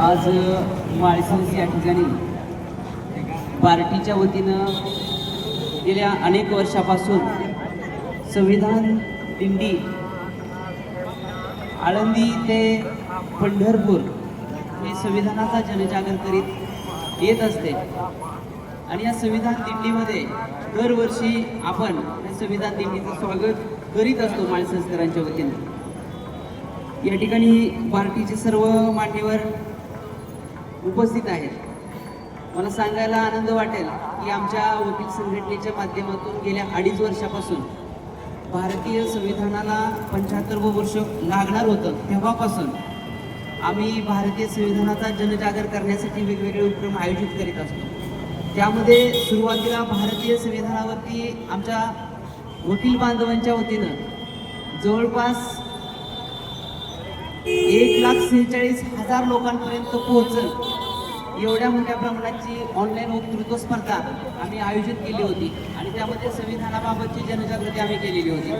आज माळशिरस या ठिकाणी पार्टीच्या वतीनं गेल्या अनेक वर्षापासून संविधान दिंडी आळंदी ते पंढरपूर हे संविधानाचा जनजागर करीत येत असते. आणि या संविधान दिंडीमध्ये दरवर्षी आपण या संविधान दिंडीचं स्वागत करीत असतो माळसंस्करांच्या वतीनं. या ठिकाणी पार्टीचे सर्व मान्यवर उपस्थित आहेत. मला सांगायला आनंद वाटेल की आमच्या वकील संघटनेच्या माध्यमातून गेल्या अडीच वर्षापासून भारतीय संविधानाला पंच्याहत्तरवं वर्ष लागणार होतं तेव्हापासून आम्ही भारतीय संविधानाचा जनजागर करण्यासाठी वेगवेगळे उपक्रम आयोजित करीत असतो. त्यामध्ये सुरुवातीला भारतीय संविधानावरती आमच्या वकील बांधवांच्या वतीनं जवळपास एक लाख सेहेचाळीस हजार लोकांपर्यंत पोहोचल. एवढ्या मोठ्या प्रमाणाची ऑनलाईन वक्तृत्व स्पर्धा आम्ही आयोजित केली होती. आणि त्यामध्ये संविधानाबाबतची जनजागृती आम्ही केलेली होती.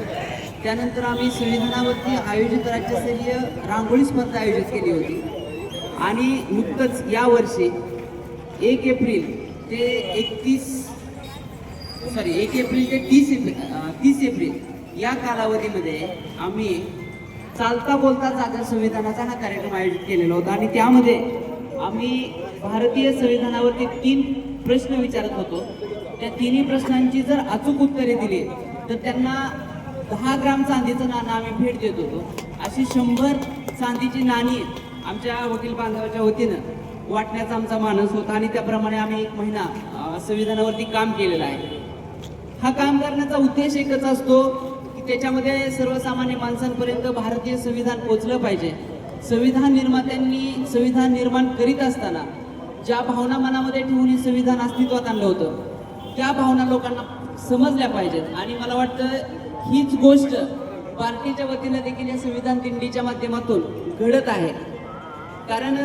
त्यानंतर आम्ही संविधानावरती आयोजित राज्यस्तरीय रांगोळी स्पर्धा आयोजित केली होती. आणि नुकतंच यावर्षी एक एप्रिल ते एकतीस सॉरी एक एप्रिल ते तीस एप्रिल तीस एप्रिल या कालावधीमध्ये आम्ही चालता बोलता जागा संविधानाचा हा कार्यक्रम आयोजित केलेला होता आणि त्यामध्ये आम्ही भारतीय संविधानावरती तीन प्रश्न विचारत होतो. त्या तिन्ही प्रश्नांची जर अचूक उत्तरे दिली तर त्यांना दहा ग्राम चांदीचं नाणं आम्ही भेट देत होतो. अशी शंभर चांदीची नाणी आमच्या वकील बांधवाच्या वतीनं वाटण्याचा आमचा मानस होता आणि त्याप्रमाणे आम्ही एक महिना संविधानावरती काम केलेलं आहे. हा काम करण्याचा उद्देश एकच असतो त्याच्यामध्ये सर्वसामान्य माणसांपर्यंत भारतीय संविधान पोचलं पाहिजे. संविधान निर्मात्यांनी संविधान निर्माण करीत असताना ज्या भावना मनामध्ये ठेवून हे संविधान अस्तित्वात आणलं होतं त्या भावना लोकांना समजल्या पाहिजेत. आणि मला वाटतं हीच गोष्ट पार्टीच्या वतीनं देखील या संविधान दिंडीच्या माध्यमातून घडत आहे. कारण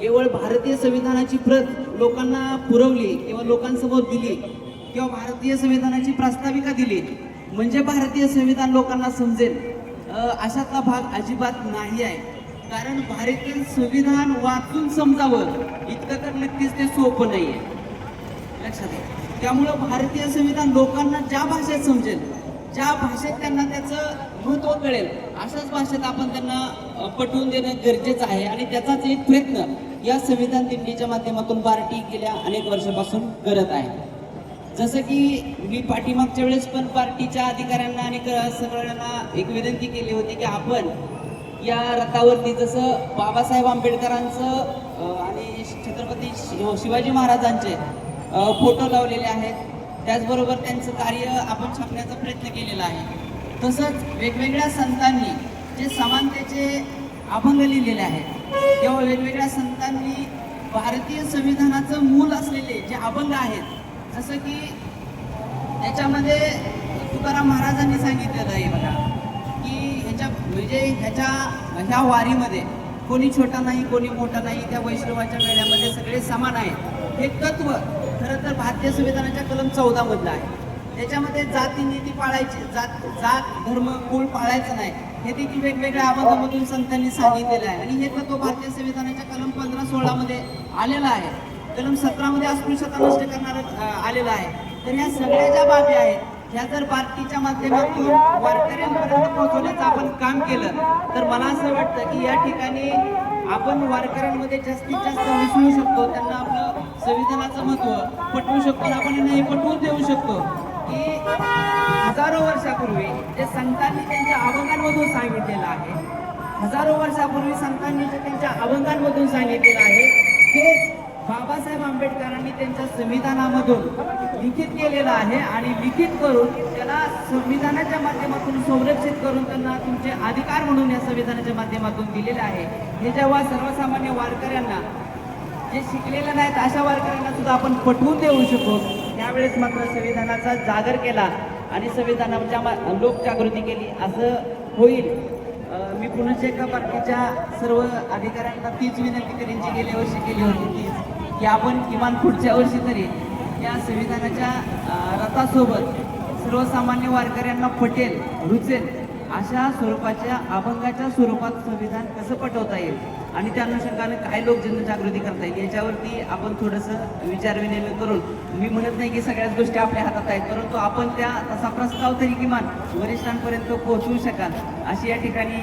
केवळ भारतीय संविधानाची प्रत लोकांना पुरवली किंवा लोकांसमोर दिली किंवा भारतीय संविधानाची प्रास्ताविका दिली म्हणजे भारतीय संविधान लोकांना समजेल. अशातला भाग अजिबात नाही आहे. कारण भारतीय संविधान वाचून समजावं इतकं तर नक्कीच ते सोपं नाही आहे लक्षात त्यामुळं भारतीय संविधान लोकांना ज्या भाषेत समजेल ज्या भाषेत त्यांना त्याचं महत्त्व कळेल अशाच भाषेत आपण त्यांना पटवून देणं गरजेचं आहे. आणि त्याचाच एक प्रयत्न या संविधान दिंडीच्या माध्यमातून पार्टी गेल्या अनेक वर्षापासून करत आहे. जसं की मी पाठीमागच्या वेळेस पण पार्टीच्या अधिकाऱ्यांना आणि क- सगळ्यांना एक विनंती केली होती की आपण या रथावरती जसं बाबासाहेब आंबेडकरांचं आणि छत्रपती शि- शिवाजी महाराजांचे फोटो लावलेले आहेत. त्याचबरोबर त्यांचं कार्य आपण छापण्याचा प्रयत्न केलेला आहे. तसंच वेगवेगळ्या संतांनी जे समानतेचे अभंग लिहिलेले आहेत तेव्हा वेगवेगळ्या संतांनी भारतीय संविधानाचं मूल असलेले जे अभंग आहेत जसं की याच्यामध्ये तुकाराम महाराजांनी सांगितलेलं आहे बघा की ह्याच्या म्हणजे ह्याच्या ह्या वारीमध्ये कोणी छोटा नाही कोणी मोठा नाही त्या वैष्णवाच्या मेळ्यामध्ये सगळे समान आहेत. हे तत्व खरं तर भारतीय संविधानाच्या कलम चौदामधलं आहे. त्याच्यामध्ये जाती नीती पाळायची जात जात धर्म कुळ पाळायचं नाही. हे देखील वेगवेगळ्या आवाजामधून संतांनी सांगितलेलं आहे. आणि हे तत्व भारतीय संविधानाच्या कलम पंधरा सोळामध्ये आलेलं आहे. कलम सतरामध्ये अस्पृश्यता नष्ट करणार आलेलं आहे. तर ह्या सगळ्या ज्या बाबी आहेत ह्या जर पार्टीच्या माध्यमातून वारकऱ्यांपर्यंत पोहोचवण्याचं आपण काम केलं तर मला असं वाटतं की या ठिकाणी आपण वारकऱ्यांमध्ये जास्तीत जास्त मिसळू शकतो त्यांना आपलं संविधानाचं महत्त्व पटवू शकतो आपण यांना हे पटवून देऊ शकतो की हजारो वर्षापूर्वी जे संतांनी त्यांच्या अभंगांमधून सांगितलेलं आहे हजारो वर्षापूर्वी संतांनी जे त्यांच्या अभंगांमधून सांगितलेलं आहे तेच बाबासाहेब आंबेडकरांनी त्यांच्या संविधानामधून लिखित केलेलं आहे आणि लिखित करून त्याला संविधानाच्या माध्यमातून संरक्षित करून त्यांना तुमचे अधिकार म्हणून या संविधानाच्या माध्यमातून दिलेले आहे. हे जेव्हा सर्वसामान्य वारकऱ्यांना जे शिकलेले नाहीत अशा वारकऱ्यांना सुद्धा आपण पटवून देऊ शकतो त्यावेळेस मात्र संविधानाचा जागर केला आणि संविधानाच्या मा- लोकजागृती केली. असं होईल. मी पुन्हा एका पार्टीच्या सर्व अधिकाऱ्यांना तीच विनंती करीन जी गेल्या वर्षी केली होती. तीच. की आपण किमान पुढच्या वर्षी तरी या संविधानाच्या रथासोबत सर्वसामान्य वारकऱ्यांना पटेल रुचेल अशा स्वरूपाच्या अभंगाच्या स्वरूपात संविधान कसं पटवता येईल? आणि त्या अनुषंगाने काय लोक जनजागृती करता येईल. याच्यावरती आपण थोडंसं विचारविनिमय करून मी म्हणत नाही की सगळ्याच गोष्टी आपल्या हातात आहेत परंतु आपण त्या तसा प्रस्ताव तरी किमान वरिष्ठांपर्यंत पोहोचवू शकाल अशी या ठिकाणी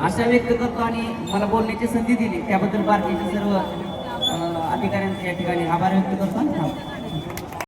आशा व्यक्त करतो आणि मला बोलण्याची संधी दिली त्याबद्दल पार्टीचे सर्व अधिकाऱ्यांचे या ठिकाणी आभार व्यक्त करतो आणि थांबतो.